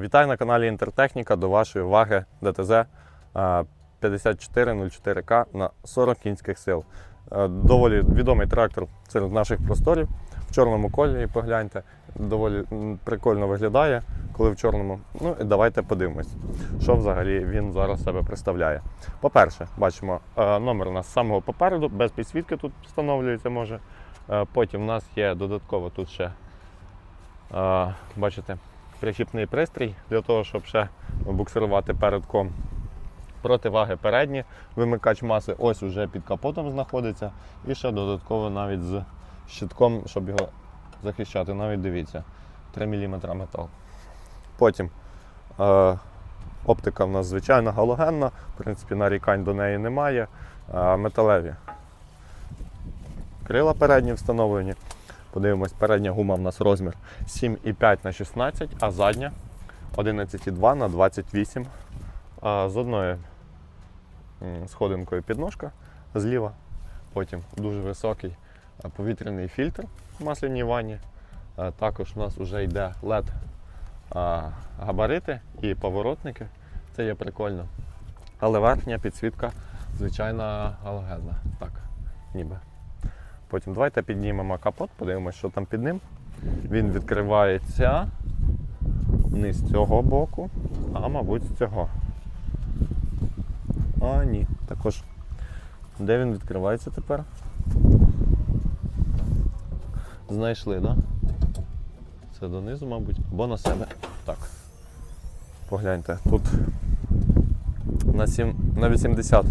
Вітаю на каналі Інтертехніка. До вашої уваги ДТЗ е, 5404К на 40 кінських сил. Е, Доволі відомий трактор серед наших просторів. В чорному кольорі погляньте. Доволі прикольно виглядає, коли в чорному. Ну і давайте подивимось, що взагалі він зараз себе представляє. По-перше, бачимо, е, номер у нас з самого попереду, без підсвітки тут встановлюється може. Е, Потім у нас є додатково тут ще, е, бачите, причіпний пристрій для того, щоб ще буксирувати передком. Противаги передні, вимикач маси ось уже під капотом знаходиться. І ще додатково навіть з щитком, щоб його захищати. Навіть дивіться, 3 мм метал. Потім е, оптика в нас звичайна галогенна, в принципі, нарікань до неї немає. Е, металеві. Крила передні встановлені. Подивимось, передня гума в нас розмір 7,5 на 16, а задня 11,2 на 28. А з одною сходинкою підножка зліва. Потім дуже високий повітряний фільтр в масляній ванні. Також у нас вже йде LED габарити і поворотники. Це є прикольно. Але верхня підсвітка звичайна галогенна. Так, ніби. Потім давайте піднімемо капот, подивимося, що там під ним. Він відкривається не з цього боку, а мабуть з цього. А, ні, також. Де він відкривається тепер? Знайшли, так? Да? Це донизу, мабуть, або на себе. Так. Погляньте, тут на, 7, на 80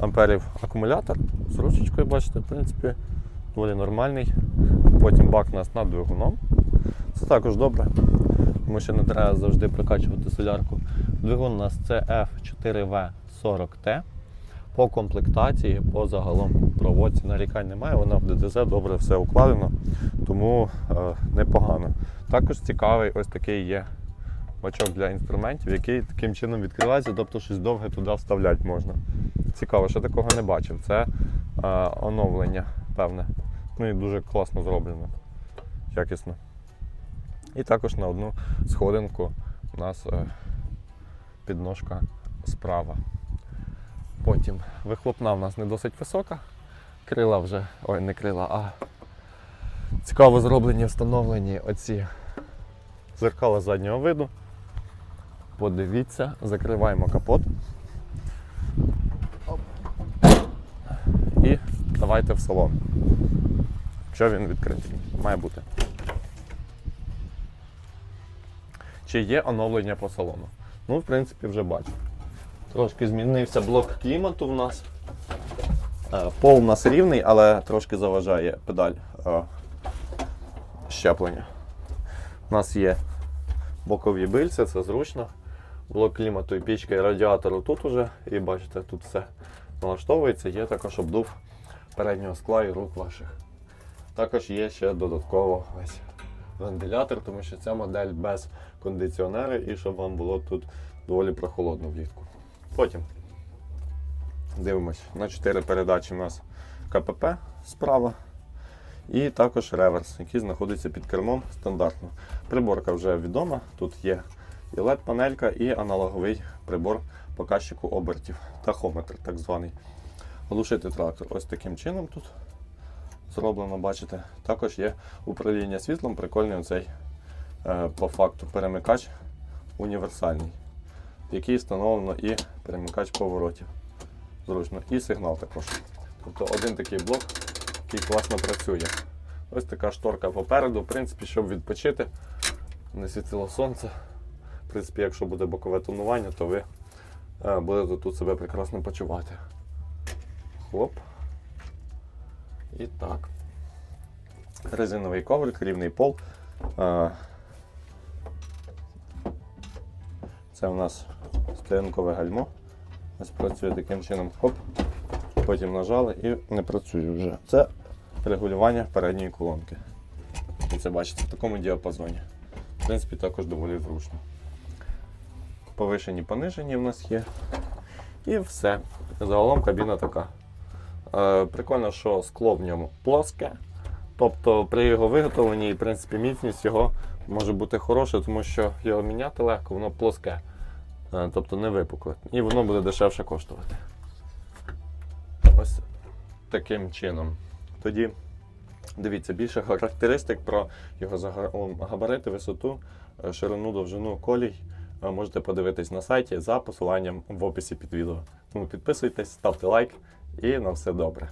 амперів акумулятор з ручечкою, бачите, в принципі, доволі нормальний. Потім бак у нас над двигуном. Це також добре, тому що не треба завжди прокачувати солярку. Двигун у нас CF4V40T. По комплектації, по загалом проводці нарікань немає, вона в ДТЗ добре все укладено, тому е, непогано. Також цікавий ось такий є бачок для інструментів, який таким чином відкривається, тобто щось довге туди вставляти можна. Цікаво, що такого не бачив. Це е, оновлення певне. Ну і дуже класно зроблено, якісно. І також на одну сходинку у нас е, підножка справа. Потім вихлопна в нас не досить висока. Крила вже, ой, не крила, а цікаво зроблені, встановлені оці зеркала заднього виду. Подивіться, закриваємо капот. І давайте в салон. Якщо він відкритий, має бути. Чи є оновлення по салону? Ну, в принципі, вже бачу. Трошки змінився блок клімату в нас. Е, Пол у нас рівний, але трошки заважає педаль е, щеплення. У нас є бокові бильці, це зручно. Блок клімату і пічка і радіатору тут уже. І бачите, тут все налаштовується. Є також обдув переднього скла і рук ваших. Також є ще додатково ось вентилятор, тому що ця модель без кондиціонера і щоб вам було тут доволі прохолодно влітку. Потім дивимось на 4 передачі у нас КПП справа. І також реверс, який знаходиться під кермом стандартно. Приборка вже відома. Тут є і LED-панелька, і аналоговий прибор показчику обертів, тахометр так званий. Глушити трактор ось таким чином тут зроблено, бачите. Також є управління світлом, прикольний оцей е, по факту перемикач універсальний, в який встановлено і перемикач поворотів. Зручно. І сигнал також. Тобто один такий блок, який класно працює. Ось така шторка попереду, в принципі, щоб відпочити, не світило сонце. В принципі, якщо буде бокове тонування, то ви е, будете тут себе прекрасно почувати. Хлоп. І так. Резиновий коврик, рівний пол. Е, Це у нас склянкове гальмо. Ось працює таким чином. Хоп. Потім нажали і не працює вже. Це регулювання передньої колонки. І це бачите в такому діапазоні. В принципі, також доволі зручно. Повишені, понижені в нас є. І все. Загалом кабіна така. Е, прикольно, що скло в ньому плоске. Тобто при його виготовленні, в принципі, міцність його може бути хороша, тому що його міняти легко, воно плоске, Е, тобто не випукле. І воно буде дешевше коштувати. Ось таким чином. Тоді дивіться більше характеристик про його габарити, висоту, е, ширину, довжину колій. Можете подивитись на сайті за посиланням в описі під відео. Тому підписуйтесь, ставте лайк і на все добре.